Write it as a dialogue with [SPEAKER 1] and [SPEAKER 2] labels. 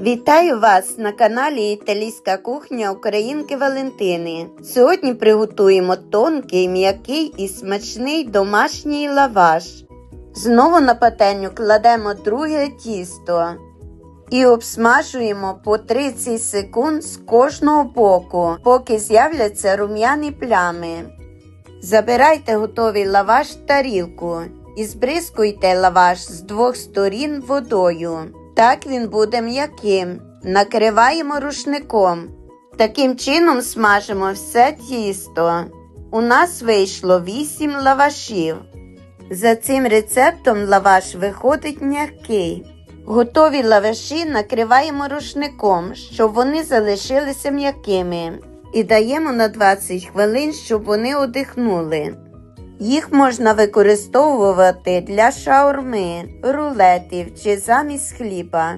[SPEAKER 1] Вітаю вас на каналі Італійська кухня Українки Валентини. Сьогодні приготуємо тонкий, м'який і смачний домашній лаваш. Знову на пательню кладемо друге тісто і обсмажуємо по 30 секунд з кожного боку, поки з'являться рум'яні плями. Забирайте готовий лаваш в тарілку і збризкуйте лаваш з двох сторін водою. Так він буде м'яким. Накриваємо рушником. Таким чином смажимо все тісто. У нас вийшло 8 лавашів. За цим рецептом лаваш виходить м'який. Готові лаваші накриваємо рушником, щоб вони залишилися м'якими. І даємо на 20 хвилин, щоб вони одихнули. Їх можна використовувати для шаурми, рулетів чи замість хліба.